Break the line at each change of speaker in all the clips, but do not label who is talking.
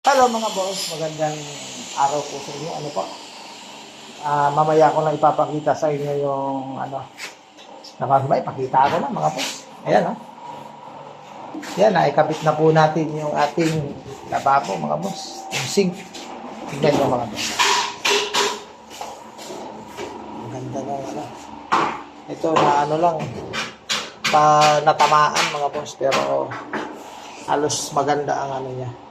Hello mga boss, magandang araw po sa inyo. Ano po? Ah, mamaya ko lang ipapakita sa inyo yung ano. Nakasabay, pakita ko na mga boss. Ayan ha. Yan, naikabit na po natin yung ating lababo mga boss. Yung sink. Tignan nyo mga boss. Ang ganda ng ano. Ito na ano lang, pa natamaan mga boss pero halos maganda ang ano niya.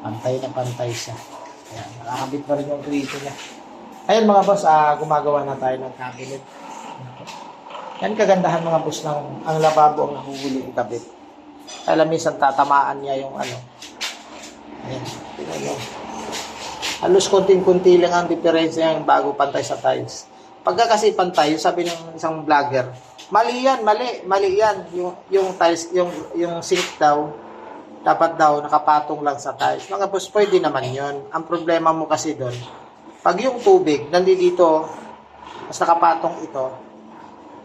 Pantay na pantay siya. Ayan, nakakabit pa rin yung krito niya. Ayan mga boss, ah, gumagawa na tayo ng cabinet. Yan kagandahan mga boss ng ang lababo ang nahuhuli ikabit. Alam minsan tatamaan niya yung ano. Ayan, mo. Halos konting-kunti lang ang diferensya yung bago pantay sa tiles. Pagka kasi pantay, yung sabi ng isang vlogger, mali yan, mali, mali yan. Yung, yung tiles, yung, yung sink daw, dapat daw nakapatong lang sa tiles. Mga boss, pwede naman yon. Ang problema mo kasi doon, pag yung tubig nandito, mas nakapatong ito,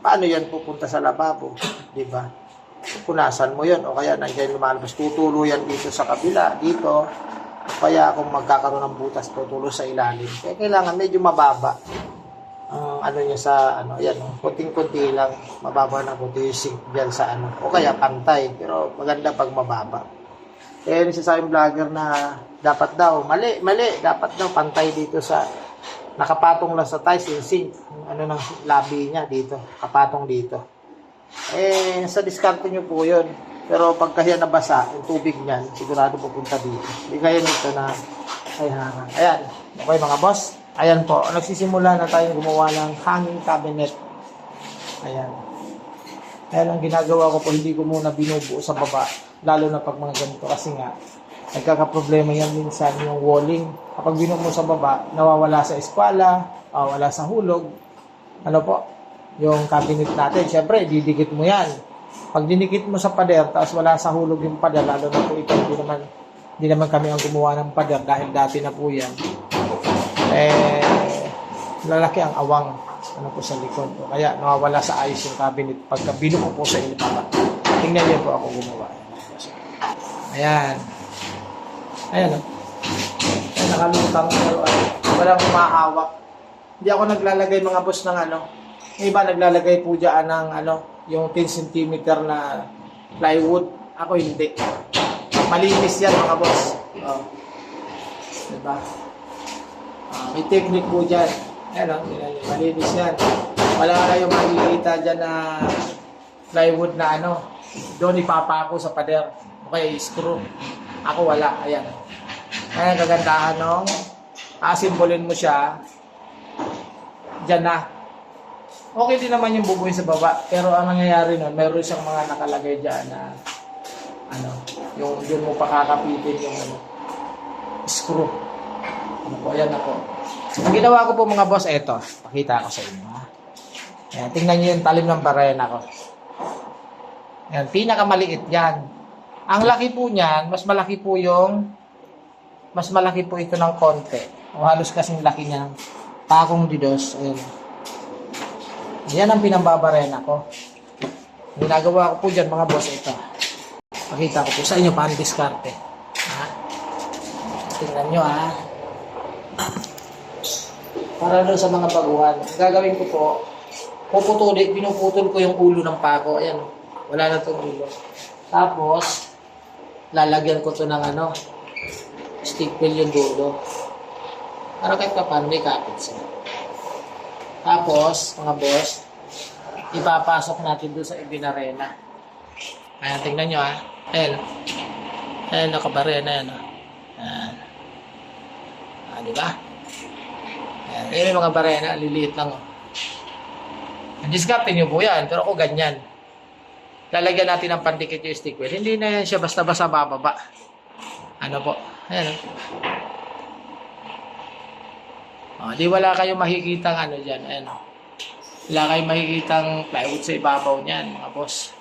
paano yan pupunta sa lababo? Di ba? Punasan mo yon o kaya nandiyan lumalabas, tutulo yan dito sa kabila, dito. Kaya kung magkakaroon ng butas, tutulo sa ilalim. Kaya kailangan medyo mababa ang ano niya sa ano yan kunting-kunti lang mababa na kunti yung sink dyan sa ano o kaya pantay pero maganda pag mababa eh sa yung vlogger na dapat daw mali mali dapat daw pantay dito sa nakapatong lang sa tiles yung sink ano ng labi niya dito kapatong dito. Eh sa diskarte niyo po yun. Pero pagka yan nabasa yung tubig niyan sigurado pupunta dito. Hindi kaya nito na ay ayan. Okay mga boss. Ayan po, nagsisimula na tayong gumawa ng hanging cabinet. Ayan. Ayan ang ginagawa ko po, hindi ko muna binubuo sa baba. Lalo na pag mga ganito kasi nga, nagkakaproblema yan minsan yung walling. Kapag binuo mo sa baba, nawawala sa eskwala, nawawala sa hulog. Ano po? Yung cabinet natin, syempre, didikit mo yan. Pag dinikit mo sa pader, tapos wala sa hulog yung pader, lalo na po ito, hindi naman, hindi naman kami ang gumawa ng pader dahil dati na po yan eh, lalaki ang awang ano po sa likod. O kaya nawawala sa ayos yung cabinet pagka binuko po sa ilipapa. Tingnan niyo po ako gumawa. Ayan. Ayan o. Ayan, nakalutang pero ano, walang umahawak. Hindi ako naglalagay mga boss ng ano. Yung iba naglalagay po dyan ng ano, yung 10 cm na plywood. Ako hindi. Malinis yan mga boss. Oh. Diba? Ah, may technique po dyan. Ayan o, nyo, malinis yan. Wala kayong makikita dyan na plywood na ano, doon ipapako sa pader. Okay, screw. Ako wala, ayan. Ayan, kagandahan nung asimbolin mo siya, dyan na. Okay din naman yung bubuin sa baba, pero ang nangyayari nun, meron siyang mga nakalagay dyan na ano, yung doon mo pakakapitin yung ano, screw. Ano po, ayan ako. Ang ginawa ko po mga boss, eto. Pakita ko sa inyo. Ha? Ayan, tingnan nyo yung talim ng barena ko. Ayan, pinakamaliit yan. Ang laki po niyan, mas malaki po yung, mas malaki po ito ng konti. O halos kasing laki niya ng takong didos. Ayan. Yan ang pinambabarena ko. Ginagawa ko po dyan mga boss, ito. Pakita ko po sa inyo paano diskarte. Ha? Tingnan nyo ha para doon sa mga baguhan. Ang gagawin ko po, puputulin, pinuputol ko yung ulo ng pako. Ayan, wala na itong ulo. Tapos, lalagyan ko to ng ano, stick yung dulo. Para kahit paano may kapit siya. Tapos, mga boss, ipapasok natin doon sa ibinarena. Ayan, tingnan nyo ha. Ayan. Ayan, nakabarena yan ha. Ayan. Ah, di ba? Ayan, yung mga barena, liliit lang. Oh. Diskarte nyo po yan, pero ako ganyan. Lalagyan natin ng pandikit yung stick wheel. Hindi na yan siya basta-basta bababa. Ano po? Ayan. Oh. Oh, di wala kayong makikitang ano dyan. Ayan. oh. Wala kayong makikitang plywood sa ibabaw niyan, mga boss.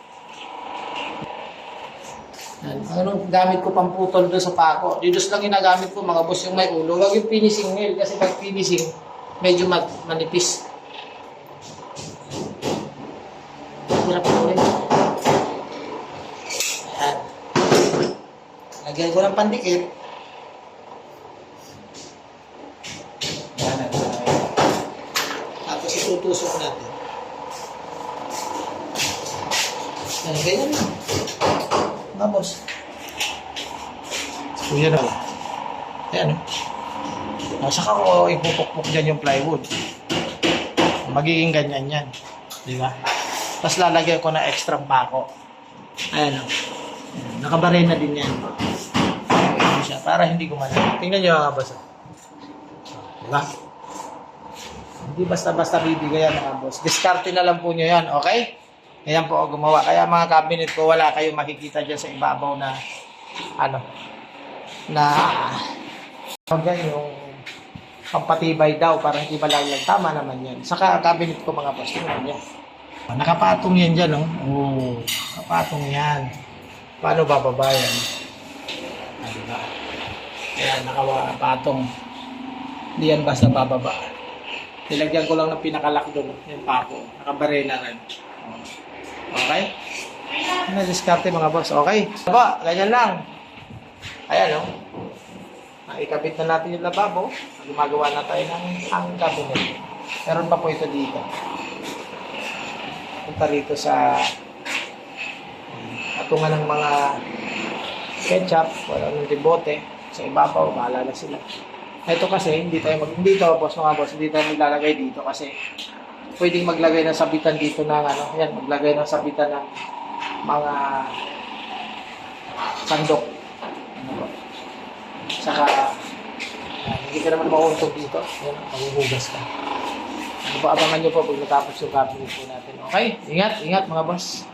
Yan. Anong gamit ko pang putol doon sa pako? Didos lang ginagamit ko mga boss yung may ulo. Huwag yung finishing nail kasi pag finishing, medyo mag manipis. Hirap ko ulit. Ayan. Lagyan ko ng pandikit. Tapos itutusok natin. Yan, ganyan lang. Tapos. Kuya na. Ayan. Oh. Saka ko ipupukpok dyan yung plywood. Magiging ganyan yan. Di ba? Tapos lalagyan ko na extra pako. Ayan o. Ayan, Nakabare na din yan. Ayan siya, para hindi gumana. Tingnan nyo mga boss. oh. Di ba? Hindi basta-basta bibigay yan mga boss. Diskarte na lang po nyo yan, okay? Ayan po ako gumawa. Kaya mga cabinet ko, wala kayong makikita dyan sa ibabaw na ano, na Hanggang yung pampatibay daw, parang hindi malaglag. Tama naman yan. Saka cabinet ko mga boss, tingnan niya. Nakapatong yan dyan, oh. Oo, nakapatong yan. Paano bababa yan? Ah, diba? Ayan, nakapatong. Hindi yan basta bababa. Nilagyan ko lang ng pinakalak doon, yung pako. Nakabare na rin. Okay? Ano diskarte mga boss? Okay? Ba, ganyan lang. Ayan, oh. Ikabit na natin yung lababo. Gumagawa na tayo ng hang cabinet. Meron pa po ito dito. Punta rito sa atungan ng mga ketchup, wala ng dibote sa ibabaw, bahala na sila. Ito kasi, hindi tayo mag, hindi to, boss mga boss, hindi tayo maglalagay dito kasi pwedeng maglagay ng sabitan dito ng ano, yan, maglagay ng sabitan ng mga sandok. Ano ba? Saka, ah, hindi ka naman mauuntog dito. Yan, maghuhugas ka. Ano po, abangan nyo po pag natapos yung cabinet po natin. Okay? Ingat, ingat mga boss.